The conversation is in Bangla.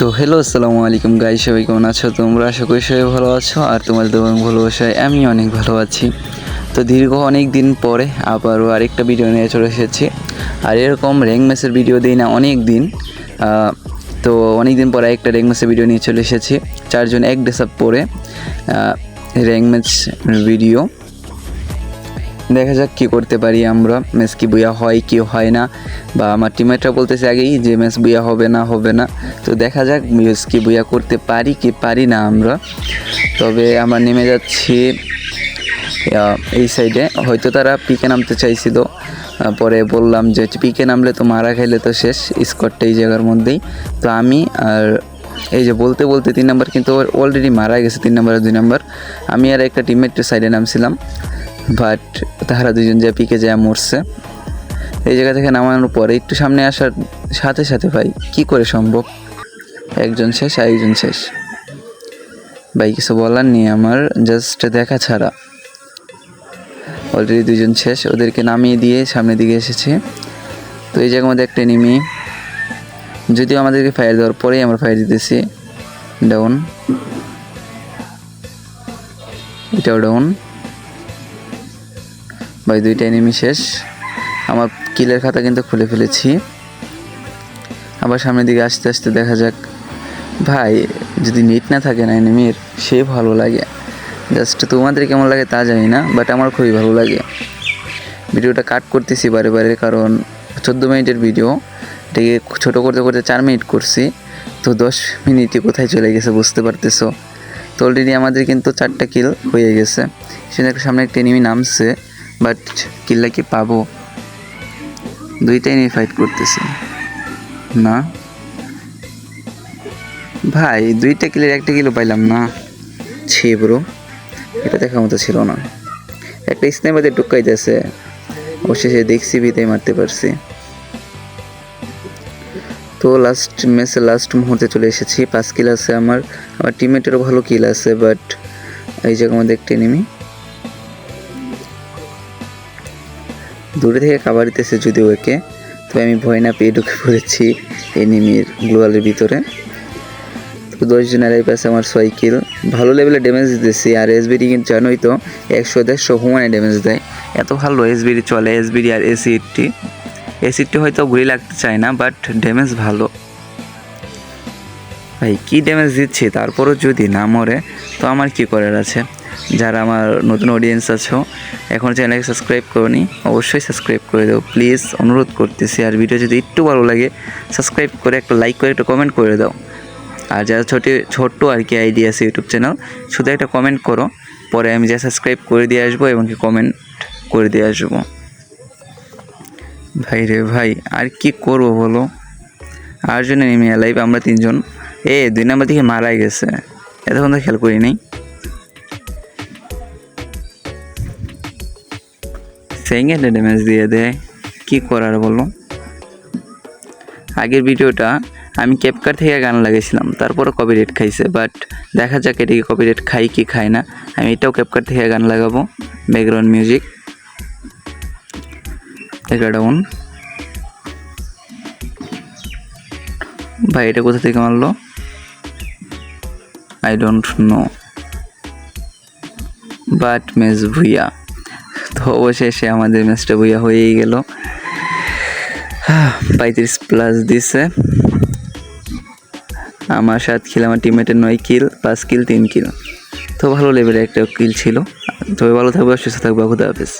তো হ্যালো আসসালামু আলাইকুম গাই সবাই কেমন আছো? তোমরা আশা করি সবাই ভালো আছো, আর তোমাদের এবং ভালোবাসায় আমি অনেক ভালো আছি। তো দীর্ঘ অনেক দিন পরে আবারও আরেকটা ভিডিও নিয়ে চলে এসেছি। আর এরকম র্যাঙ্ক ম্যাচের ভিডিও দিই না অনেক দিন। তো অনেক দিন পরে একটা র্যাঙ্ক ম্যাচের ভিডিও নিয়ে চলে এসেছি। চারজন এক ড্রেস আপ পরে র্যাঙ্ক ম্যাচ ভিডিও দেখা যাক কী করতে পারি আমরা। ম্যাচ কি বুয়া হয়, কি হয় না। বা আমার টিমমেটরা বলতেছে আগেই যে ম্যাচ বুয়া হবে না হবে না। তো দেখা যাক ম্যাচ কি বুয়া করতে পারি, কি পারি না আমরা। তবে আমরা নেমে যাচ্ছি এই সাইডে হয়তো তারা পিকে নামতে চাইছিল। পরে বললাম যে পিকে নামলে তো মারা খাইলে তো শেষ। স্কটটা এই জায়গার মধ্যেই। তো আমি আর এই যে বলতে বলতে তিন নাম্বার কিন্তু অলরেডি মারা গেছে, তিন নাম্বার আর দুই নাম্বার আমি আর একটা টিমমেটের সাইডে নামছিলাম। বাট তাহারা দুজন যে পিকে যা মরছে। এই জায়গা থেকে নামানোর পরে একটু সামনে আসার সাথে সাথে ভাই, কি করে সম্ভব? একজন শেষ আর একজন শেষ। ভাই, কিছু বলার নেই আমার জাস্ট দেখা ছাড়া। অলরেডি দুজন শেষ, ওদেরকে নামিয়ে দিয়ে সামনের দিকে এসেছে। তো এই জায়গার মধ্যে একটা এনিমি যদিও আমাদেরকে ফায়ার দেওয়ার পরেই আমরা ফায়ার দিতেছি। ডাউন এটাও ডাউন ভাই দুইটা এনিমি শেষ। আমার কিলের খাতা কিন্তু খুলে ফেলেছি। আবার সামনের দিকে আস্তে আস্তে দেখা যাক। ভাই, যদি নেট না থাকে না এনিমির, সে ভালো লাগে। জাস্ট তোমাদের কেমন লাগে তা জানি না বাট আমার খুবই ভালো লাগে। ভিডিওটা কাট করতেছি বারে বারে, কারণ চোদ্দ মিনিটের ভিডিও। এটাকে ছোটো করতে করতে চার মিনিট করছি। তো দশ মিনিটে কোথায় চলে গেছে বুঝতে পারতেছো। তো অলরেডি আমাদের কিন্তু চারটা কিল হয়ে গেছে। সেটা সামনে একটা এনিমি নামছে। বাট কিলটা কি পাবো? দুইটাই নিয়ে ফাইট করতেছে। না? ভাই, দুইটা কিলের একটা কিলো পাইলাম না। ছি ব্রো এটা দেখার মতো ছিল না। একটা স্নেপাতে টুকাইতেছে অবশেষে দেখছি বিতেই মারতে পারছি। তো লাস্ট ম্যাচে লাস্ট মুহূর্তে চলে এসেছি। পাঁচ কিল আছে আমার। আমার টিমমেটেরও ভালো কিল আছে বাট এই জায়গার মধ্যে একটা এনিমি দূরে থেকে খাবার দিতেছে যদি ওকে তো আমি ভয় না পেয়ে ঢুকে পড়েছি এনিমির গ্লোয়ালের ভিতরে। তো দশ জনের এই পাশে আমার ছয় কিল। ভালো লেভেলে ড্যামেজ দিতেছি, আর এসবিডি কিন্তু জানোই তো, একশো, দেড়শো হুমানে ড্যামেজ দেয়। এত ভালো এসবিডি চলে এসবিডি আর এসি এইটটি এসি এইটটি হয়তো গুলি লাগতে চায় না বাট ড্যামেজ ভালো। ভাই, কী ড্যামেজ দিচ্ছি? তারপরও যদি না মরে, তো আমার কী করার আছে? যারা আমার নতুন অডিয়েন্স আছো, এখন চ্যানেলকে সাবস্ক্রাইব করনি, অবশ্যই সাবস্ক্রাইব করে দাও। প্লিজ অনুরোধ করতেছি, আর ভিডিও যদি একটু ভালো লাগে সাবস্ক্রাইব করে একটা লাইক করে, একটা কমেন্ট করে দাও। আর যারা ছোট, ছোট্ট আর কি আইডিয়া আছে ইউটিউব চ্যানেল শুধু একটা কমেন্ট করো, পরে আমি যা সাবস্ক্রাইব করে দিয়ে আসব এবং কি কমেন্ট করে দিয়ে আসব। ভাই রে ভাই, আর কি করব বলো? আর জন্য নেমে লাইভ আমরা তিনজন। এ, দুই নাম্বার দিকে মারাই গেছে। এতক্ষণ তো খেয়াল করি নাই। সেকেন্ডে ড্যামেজ দিয়ে দেয় কি করার বলো? আগের ভিডিওটা আমি ক্যাপকার থেকে গান লাগিয়েছিলাম, তারপরে কপিরাইট খাইছে বাট দেখা যাক এটাকে কপিরাইট খাই কি খায় না। আমি এটাও ক্যাপকার থেকে গান লাগাবো ব্যাকগ্রাউন্ড মিউজিক এটা ডাউন ভাই, এটা কোথা থেকে মারলো? I don't know but match Bhuiyan তো অবশেষে আমাদের ম্যাচটা বইয়া হয়েই গেল। পঁয়ত্রিশ প্লাস দিছে। আমার সাত কিল আমার টিমমেটের নয় কিল পাঁচ কিল তিন কিল তো ভালো লেভেলের একটা কিল ছিল। তবে ভালো থাকবে, সুস্থ থাকবে, খুদা হাফেজ।